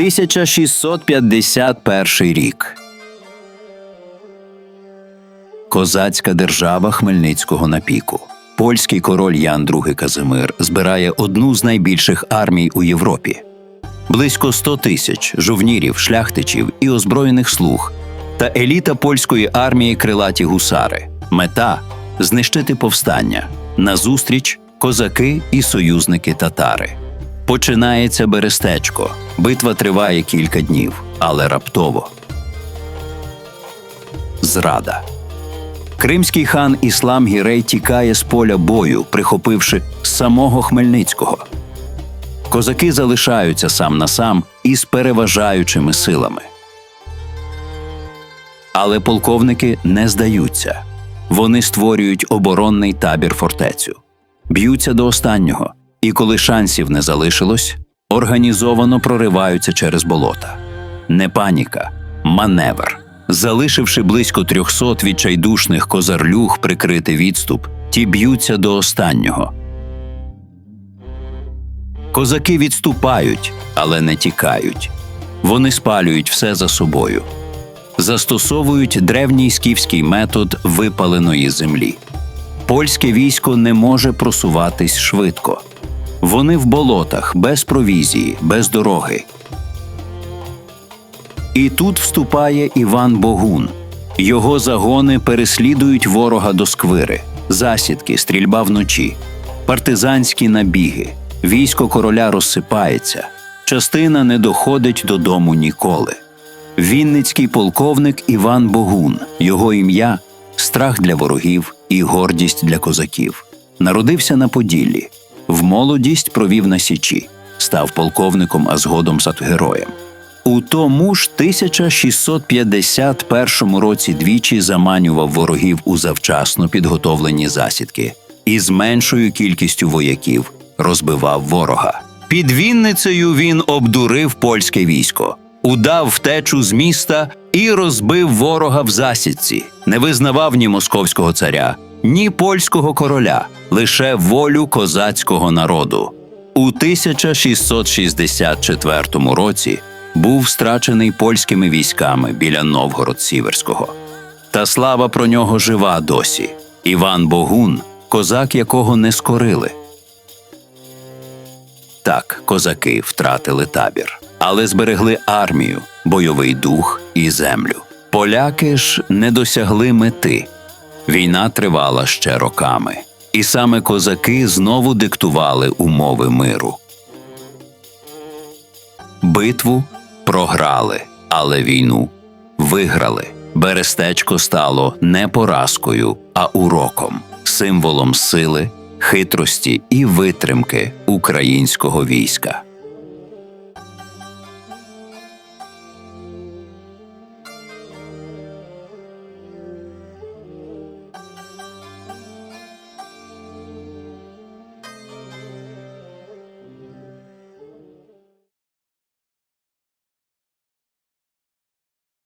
1651 рік. Козацька держава Хмельницького напіку. Польський король Ян II Казимир збирає одну з найбільших армій у Європі. Близько 100 тисяч жовнірів, шляхтичів і озброєних слуг та еліта польської армії крилаті гусари. Мета знищити повстання. Назустріч козаки і союзники татари. Починається Берестечко. Битва триває кілька днів, але раптово. Зрада. Кримський хан Іслам Гірей тікає з поля бою, прихопивши самого Хмельницького. Козаки залишаються сам на сам із переважаючими силами. Але полковники не здаються. Вони створюють оборонний табір фортецю, б'ються до останнього, і коли шансів не залишилось, організовано прориваються через болота. Не паніка, маневр. Залишивши близько трьохсот відчайдушних козарлюг прикрити відступ, ті б'ються до останнього. Козаки відступають, але не тікають. Вони спалюють все за собою застосовують древній скіфський метод випаленої землі. Польське військо не може просуватись швидко. Вони в болотах, без провізії, без дороги. І тут вступає Іван Богун. Його загони переслідують ворога до сквири, засідки, стрільба вночі, партизанські набіги. Військо короля розсипається, частина не доходить додому ніколи. Вінницький полковник Іван Богун, його ім'я страх для ворогів і гордість для козаків. Народився на Поділлі, в молодість провів на Січі, став полковником, а згодом героєм. У тому ж 1651 році двічі заманював ворогів у завчасно підготовлені засідки і з меншою кількістю вояків розбивав ворога. Під Вінницею він обдурив польське військо удав втечу з міста і розбив ворога в засідці, не визнавав ні московського царя, ні польського короля, лише волю козацького народу. У 1664 році був страчений польськими військами біля Новгород Сіверського. Та слава про нього жива досі. Іван Богун, козак якого не скорили. Так, козаки втратили табір але зберегли армію, бойовий дух і землю. Поляки ж не досягли мети. Війна тривала ще роками, і саме козаки знову диктували умови миру. Битву програли, але війну виграли. Берестечко стало не поразкою, а уроком, символом сили, хитрості і витримки українського війська.